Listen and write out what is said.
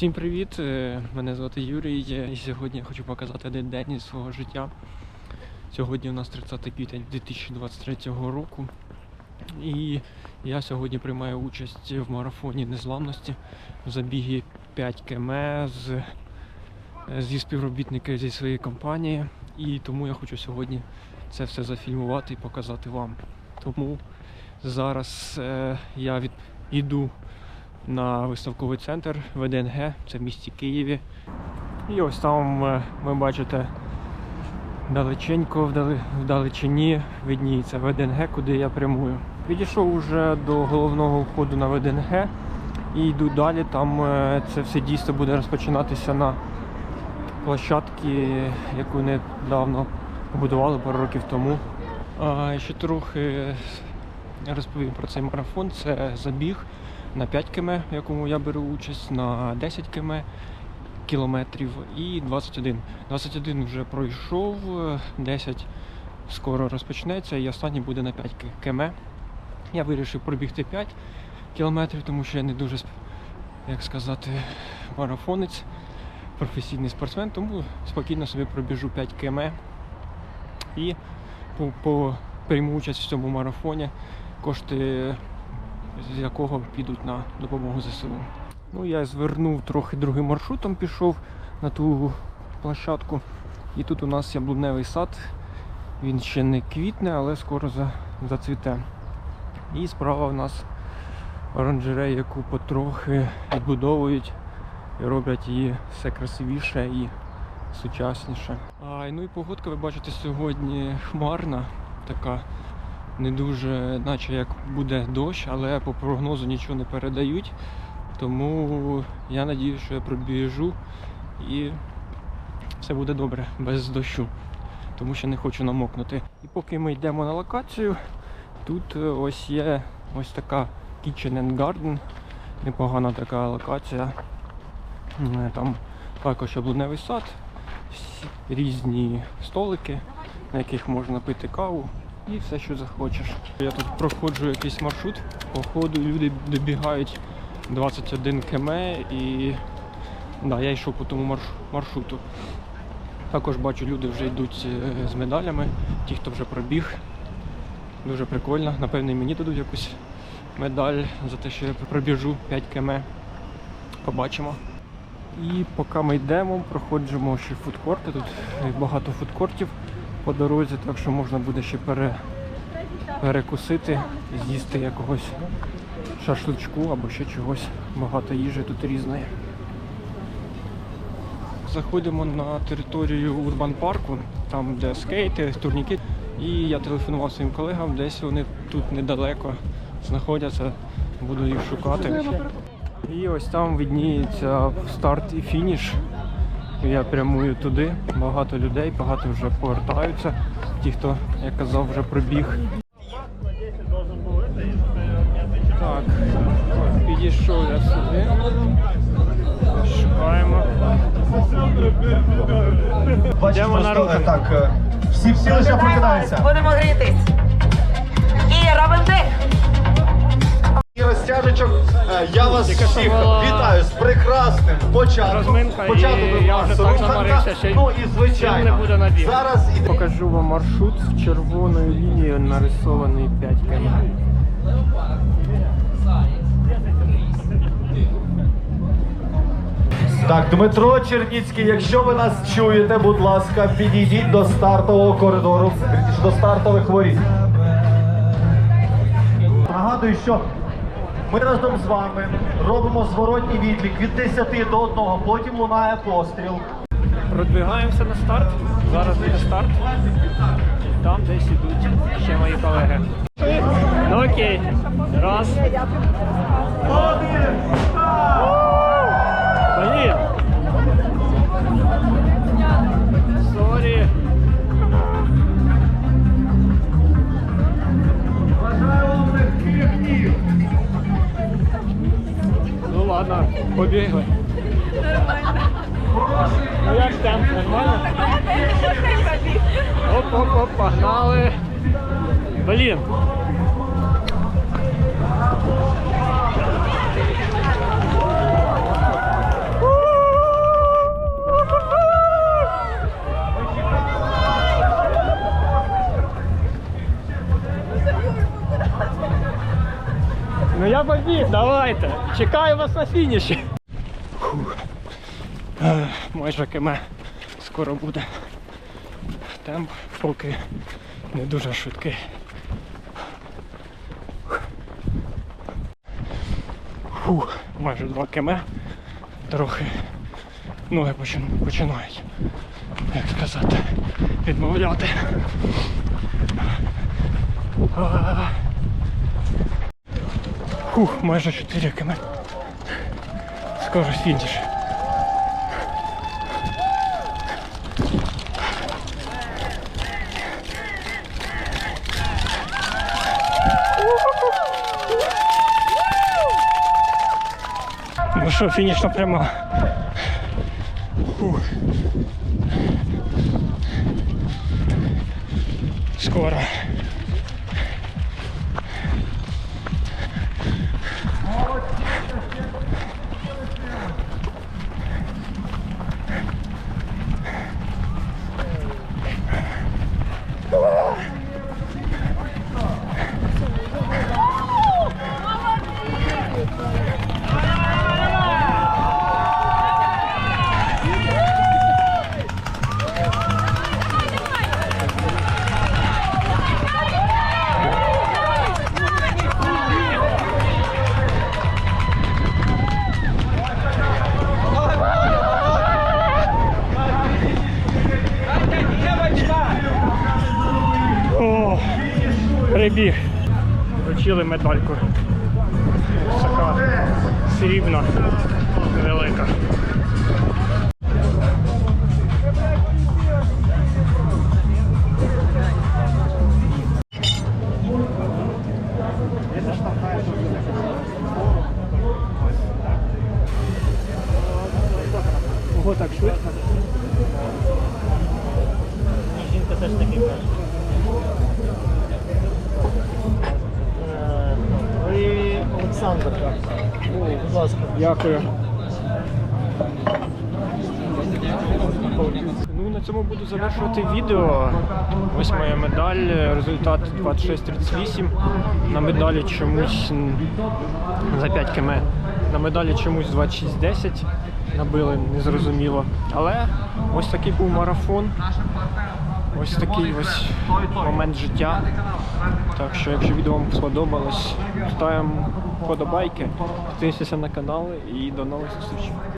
Всім привіт! е, Мене звати Юрій. І сьогодні я хочу показати один день із свого життя. Сьогодні у нас 30 квітня 2023 року. І я сьогодні приймаю участь в марафоні незламності в забігі 5 км з, зі співробітники зі своєї компанії. І тому я хочу сьогодні це все зафільмувати і показати вам. Тому зараз е, я від, йду на виставковий центр ВДНГ, це в місті Києві. І ось там е, ви бачите далеченько, вдалечині видніється ВДНГ, куди я прямую. Підійшов уже до головного входу на ВДНГ і йду далі. Там е, це все дійство буде розпочинатися на площадці, яку недавно побудували пару років тому. А ще трохи розповім про цей марафон. Це забіг на 5 км, в якому я беру участь, на 10 км кілометрів і 21. 21 вже пройшов, 10 скоро розпочнеться і останній буде на 5 км. Я вирішив пробігти 5 кілометрів, тому що я не дуже, як сказати, марафонець, професійний спортсмен, тому спокійно собі пробіжу 5 км і по, по, прийму участь в цьому марафоні. Кошти з якого підуть на допомогу ЗСУ. Ну, я звернув трохи другим маршрутом, пішов на ту площадку. І тут у нас яблуневий сад. Він ще не квітне, але скоро за, зацвіте. І справа у нас оранжерея, яку потрохи відбудовують і роблять її все красивіше і сучасніше. А, ну і погодка, ви бачите, сьогодні хмарна, така не дуже, наче як буде дощ, але по прогнозу нічого не передають. Тому я надію, що я пробіжу і все буде добре без дощу, тому що не хочу намокнути. І поки ми йдемо на локацію, тут е, ось є ось така Kitchen and Garden, непогана така локація. Там також яблуневий сад, різні столики, на яких можна пити каву і все, що захочеш. Я тут проходжу якийсь маршрут, по ходу люди добігають 21 км і да, я йшов по тому марш- маршруту. Також бачу, люди вже йдуть е, з медалями, ті, хто вже пробіг. Дуже прикольно. Напевне, мені дадуть якусь медаль за те, що я пробіжу 5 км. Побачимо. І поки ми йдемо, проходжимо ще фудкорти. Тут багато фудкортів по дорозі, так що можна буде ще пере, перекусити, з'їсти якогось шашличку або ще чогось. Багато їжі тут різної. Заходимо на територію Урбан парку, там де скейти, турніки. І я телефонував своїм колегам, десь вони тут недалеко знаходяться, буду їх шукати. І ось там видніється старт і фініш. Я прямую туди. Багато людей, багато вже повертаються. Ті, хто, як казав, вже пробіг. Так, підійшов я сюди. Шукаємо. Бачиш, Йдемо на руханку. е, так, е, всі всі лише прокидаються. Будемо грітись. І робимо дих. І е, я вас всіх вітаю з прекрасним початком. Початок я вже так Ну і звичайно, не буде на зараз іде Покажу вам маршрут з червоною лінією нарисований 5 км. Так, Дмитро Черніцький, якщо ви нас чуєте, будь ласка, підійдіть до стартового коридору, до стартових воріт. Нагадую, що ми разом з вами робимо зворотній відлік від 10 до 1, потім лунає постріл. Продвигаємося на старт. Зараз буде старт. І там десь ідуть ще мої колеги. Ну окей. Раз. Блін. Нормально. Ну як там? Нормально? Оп-оп-оп, погнали. Блін. Ну я побіг, давайте. Чекаю вас на фініші. Майже кеме скоро буде. Темп поки не дуже швидкий. Фух, майже два кеме. Трохи ноги починають, як сказати, відмовляти. Фух, майже 4 км. Скоро фініш. Що, фінішна пряма. Фух. Скоро. Прибіг. Вручили медальку. Така срібна, велика. Ого, так швидко. Жінка теж таки каже. Олександр. Будь ласка. Дякую. Ну і на цьому буду завершувати відео. Ось моя медаль, результат 26.38. На медалі чомусь за 5 км. На медалі чомусь 26.10 набили, незрозуміло. Але ось такий був марафон. Ось такий ось момент життя. Так що, якщо відео вам сподобалось, ставимо вподобайки, підписуйтесь на канал і до нових зустрічей.